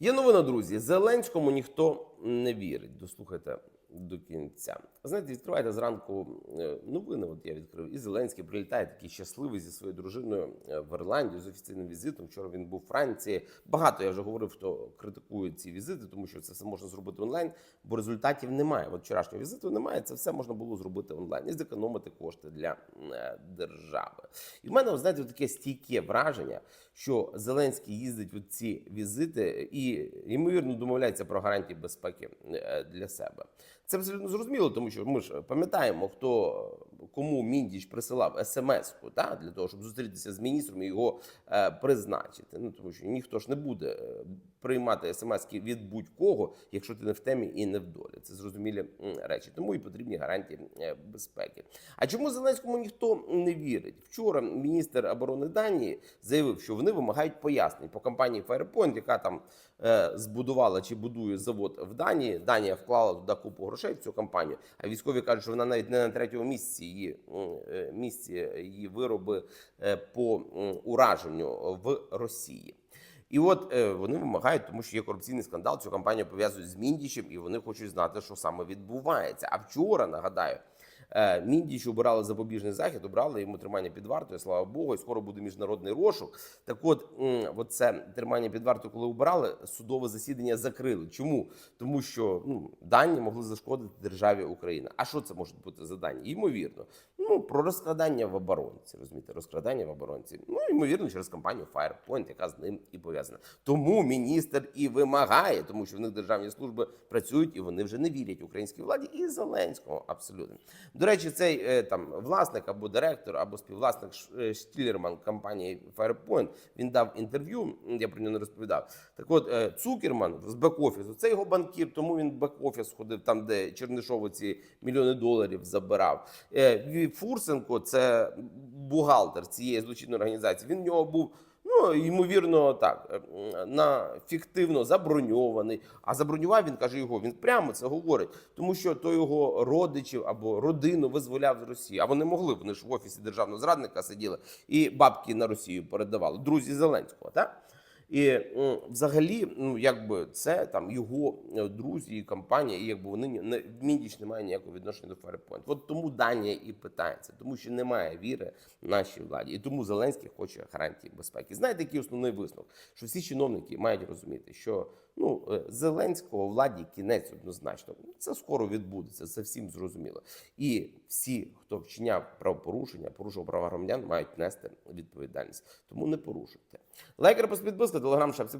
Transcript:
Є новина, друзі. Зеленському ніхто не вірить. Дослухайте до кінця. Знаєте, відкриваєте зранку е, новини. От я відкрив, і Зеленський прилітає такий щасливий зі своєю дружиною е, в Ірландію з офіційним візитом. Вчора він був у Франції. Багато я вже говорив, хто критикує ці візити, тому що це все можна зробити онлайн, бо результатів немає. От вчорашнього візиту немає. Це все можна було зробити онлайн і зекономити кошти для е, держави. І в мене, знаєте, таке стійке враження, що Зеленський їздить у ці візити і ймовірно домовляється про гарантії безпеки для себе. Це абсолютно зрозуміло, тому що ми ж пам'ятаємо, хто кому міндіч присилав смс-ку та, для того, щоб зустрітися з міністром і його е, призначити. Ну тому що ніхто ж не буде е, приймати смс-ки від будь-кого, якщо ти не в темі і не в долі. Це зрозумілі речі. Тому і потрібні гарантії е, безпеки. А чому Зеленському ніхто не вірить? Вчора міністр оборони Данії заявив, що вони вимагають пояснень по компанії Firepoint, яка там е, збудувала чи будує завод в Данії. Данія вклала туди купу грошей в цю кампанію. А військові кажуть, що вона навіть не на третьому місці її е, місці її вироби е, по ураженню в Росії. І от е, вони вимагають, тому що є корупційний скандал. Цю кампанію пов'язують з Міндічем, і вони хочуть знати, що саме відбувається. А вчора нагадаю. Е, Міндіч обирали запобіжний захід, обрали йому тримання під вартою, слава Богу, і скоро буде міжнародний розшук. Так от, от це тримання під вартою, коли обирали, судове засідання закрили. Чому? Тому що ну, дані могли зашкодити державі Україна. А що це може бути за дані? Ймовірно, ну про розкрадання в оборонці. Розумієте, розкрадання в оборонці. Ну ймовірно, через компанію Firepoint, яка з ним і пов'язана. Тому міністр і вимагає, тому що в них державні служби працюють і вони вже не вірять українській владі і Зеленському. Абсолютно. До речі, цей е, там власник або директор, або співвласник е, Штілерман компанії Firepoint, він дав інтерв'ю. Я про нього не розповідав. Так от е, Цукерман з бек-офісу, це його банкір, тому він бек-офіс ходив там, де Чернишов ці мільйони доларів забирав. Фурсенко, це бухгалтер цієї злочинної організації. Він в нього був. Ну, ймовірно, так е, на фіктивно заброньований. А забронював він каже його. Він прямо це говорить, тому що то його родичів або родину визволяв з Росії. А вони могли. Вони ж в офісі державного зрадника сиділи і бабки на Росію передавали. Друзі Зеленського, так? І взагалі, ну якби це там його е, друзі і компанія, і якби вони не Міндіч не має ніякого відношення до Firepoint. От тому Данія і питається, тому що немає віри нашій владі, і тому Зеленський хоче гарантії безпеки. Знаєте, який основний висновок? Що всі чиновники мають розуміти, що ну е, Зеленського владі кінець однозначно. Це скоро відбудеться, це всім зрозуміло. І всі, хто вчиняв правопорушення, порушував права громадян, мають нести відповідальність. Тому не порушуйте. Лайк, репост, телеграм, шапці